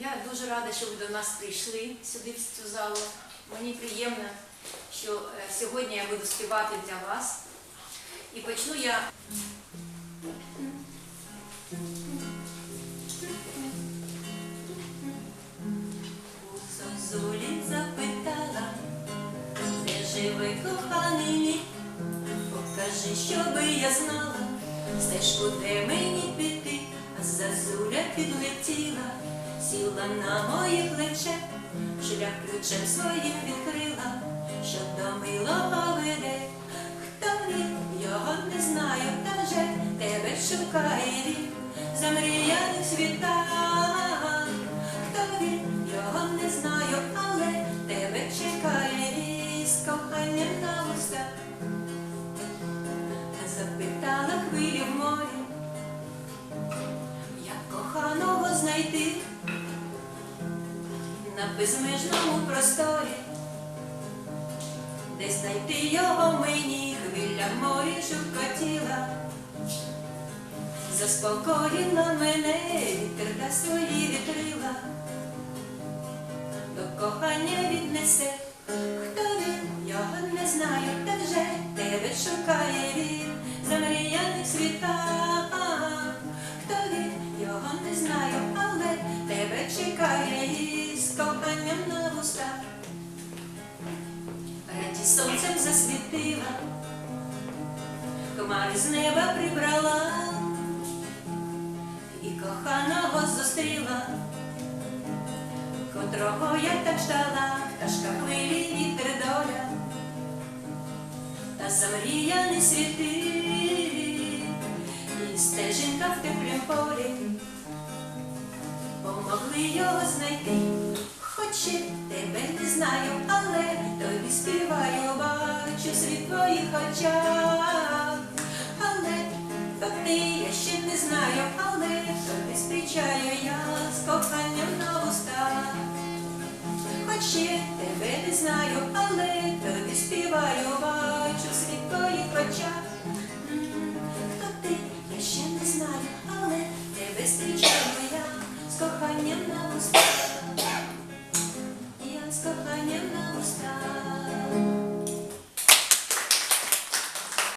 Я дуже рада, що ви до нас прийшли сюди, в цю залу. Мені приємно, що е, сьогодні я буду співати для вас. І почну я. Зозулі запитала, де живе коханий мій, покажи, щоби я знала, стежку, де мені піти, а зазуля підлетіла, сіла на моє плече, шлях ключем своїм відкрила, що до милого веде. Хто він, його не знаю, та вже тебе шукає він, замріяних світах. Безмежному просторі, де знайти його мені хвиля морі шукотіла. Заспокоїла мене сонцем засвітила, хмари з неба прибрала і коханого зустріла, котрого я так ждала, пташка хвилі вітер доля, та замріяні світи, і стежинка в теплім полі, помогли його знайти, хоч і не знаю, але тобі співаю, бачу світ твоїх очах, але то ти я ще не знаю, але тобі зустрічаю я з коханням на устах. Хоч ще тебе не знаю, але тобі співаю, бачу світ твоїх очах. Хто ти, я ще не знаю, але тебе зустрічаю я з коханням на устах. З коханням на устах.